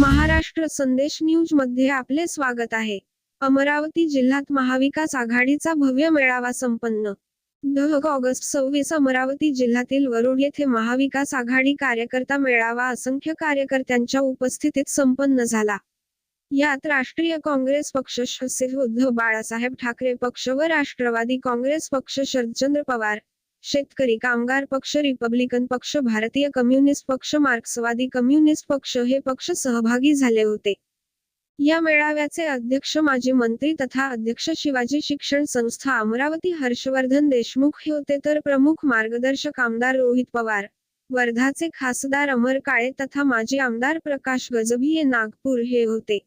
महाराष्ट्र संदेश न्यूजमध्ये आपले स्वागत आहे. अमरावती जिल्ह्यात महाविकास आघाडीचा भव्य मेळावा संपन्न. ऑगस्ट सव्वीस अमरावती जिल्ह्यातील वरुड येथे महाविकास आघाडी कार्यकर्ता मेळावा असंख्य कार्यकर्त्यांच्या उपस्थितीत संपन्न झाला. यात राष्ट्रीय काँग्रेस पक्ष उद्धव बाळासाहेब ठाकरे पक्ष व राष्ट्रवादी काँग्रेस पक्ष शरदचंद्र पवार शेतकरी कामगार पक्ष रिपब्लिकन पक्ष भारतीय कम्युनिस्ट पक्ष मार्क्सवादी कम्युनिस्ट पक्ष हे पक्ष सहभागी झाले होते. या मेळाव्याचे अध्यक्ष माजी मंत्री तथा अध्यक्ष शिवाजी शिक्षण संस्था अमरावती हर्षवर्धन देशमुख हे होते तर प्रमुख मार्गदर्शक आमदार रोहित पवार वर्धाचे खासदार अमर काळे तथा माजी आमदार प्रकाश गजभी हे नागपूर हे होते.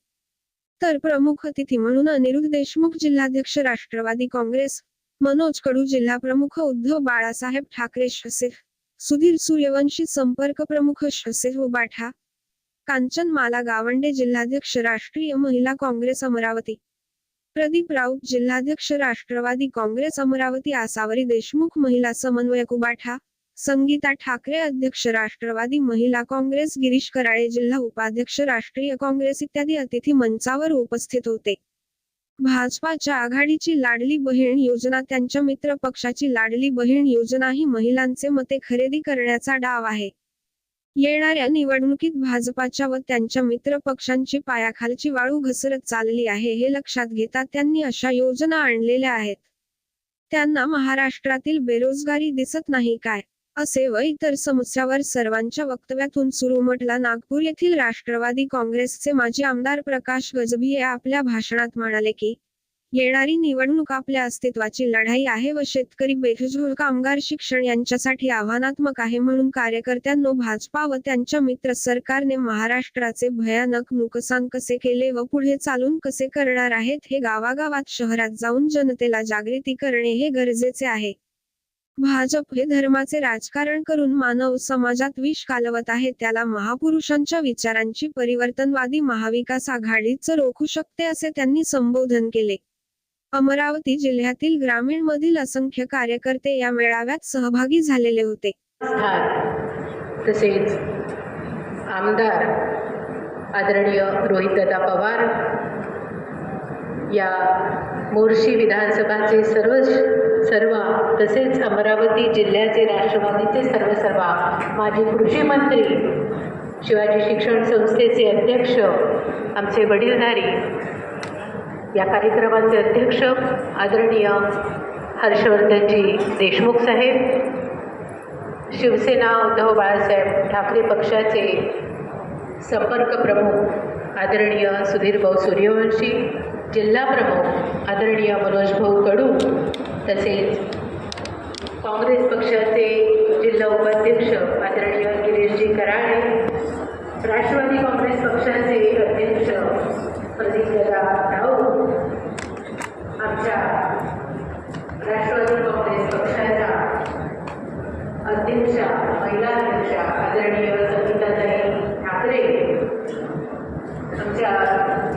तर प्रमुख अतिथी म्हणून अनिरुद्ध देशमुख जिल्हाध्यक्ष राष्ट्रवादी काँग्रेस मनोज कडू जिल्हा प्रमुख उद्धव बाळासाहेब ठाकरे शसे सुधीर सूर्यवंशी संपर्क प्रमुख शसे उबाठा कांचन माला गावंडे जिल्हाध्यक्ष राष्ट्रीय महिला काँग्रेस अमरावती प्रदीप राऊत जिल्हाध्यक्ष राष्ट्रवादी काँग्रेस अमरावती आसावरी देशमुख महिला समन्वयक उबाठा संगीता ठाकरे अध्यक्ष राष्ट्रवादी महिला काँग्रेस गिरीश कराळे जिल्हा उपाध्यक्ष राष्ट्रीय काँग्रेस इत्यादी अतिथी मंचावर उपस्थित होते. भाजपाच्या आघाडीची लाडली बहीण योजना त्यांच्या मित्र पक्षाची लाडली बहीण योजना ही महिलांचे मते खरेदी करण्याचा डाव आहे. येणाऱ्या निवडणुकीत भाजपाच्या व त्यांच्या मित्र पक्षांची पायाखालची वाळू घसरत चालली आहे हे लक्षात घेता त्यांनी अशा योजना आणलेल्या आहेत. त्यांना महाराष्ट्रातील बेरोजगारी दिसत नाही काय? असे व इतर समस्यावर सर्वांच्या वक्तव्यातून सुरू म्हटला नागपूर येथील राष्ट्रवादी काँग्रेसचे माजी आमदार प्रकाश गजबीये आपल्या भाषणात म्हणाले की येणारी निवडणूक आपल्या अस्तित्वाची लढाई आहे व शेतकरी बेरोजगार कामगार शिक्षण यांच्यासाठी आव्हानात्मक आहे म्हणून कार्यकर्त्यांनो भाजपा व त्यांच्या मित्र सरकारने महाराष्ट्राचे भयानक नुकसान कसे केले व पुढे चालून कसे करणार आहेत हे गावागावात शहरात जाऊन जनतेला जागृती करणे हे गरजेचे आहे. भाजप हे धर्माचे राजकारण करून मानव समाजात विष कालवत आहे त्याला महापुरुषांच्या विचारांची परिवर्तनवादी महाविकास आघाडीच रोखू शकते असे त्यांनी संबोधन केले. अमरावती जिल्ह्यातील ग्रामीण मधील असंख्य कार्यकर्ते या मेळाव्यात सहभागी झालेले होते. तसेच आमदार आदरणीय रोहितदादा पवार या मोर्शी विधानसभाचे सर्वच सर्व तसेच अमरावती जिल्ह्याचे राष्ट्रवादीचे सर्वसर्वा माजी कृषी मंत्री शिवाजी शिक्षण संस्थेचे अध्यक्ष आमचे वडीलधारी या कार्यक्रमाचे अध्यक्ष आदरणीय हर्षवर्धनजी देशमुख साहेब शिवसेना उद्धव बाळासाहेब ठाकरे पक्षाचे संपर्क प्रमुख आदरणीय सुधीर भाऊ सूर्यवंशी जिल्हा प्रमुख आदरणीय मनोज भाऊ कडू तसेच काँग्रेस पक्षाचे जिल्हा उपाध्यक्ष आदरणीय गिरीशजी कराळे राष्ट्रवादी काँग्रेस पक्षाचे अध्यक्ष प्रदीपदादा राऊत आमच्या राष्ट्रवादी काँग्रेस पक्षाच्या अध्यक्षा महिला अध्यक्षा आदरणीय संगीताताई ठाकरे आमच्या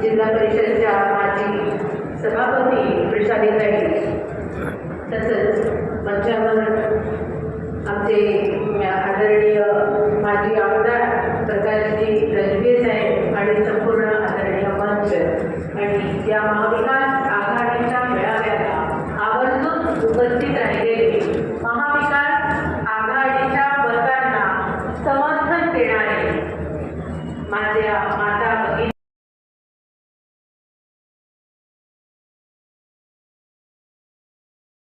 जिल्हा परिषदच्या माजी सभापती वृषालीताई तसंच मंचावर आमचे आदरणीय माजी आमदार प्रकाशजी रणवीर साहेब आणि संपूर्ण आदरणीय मंच आणि या महाविकास आघाडीच्या मेळाव्याला आवर्जून उपस्थित राहिलेले महाविकास आघाडीच्या मतांना समर्थन देणारे माझ्या माता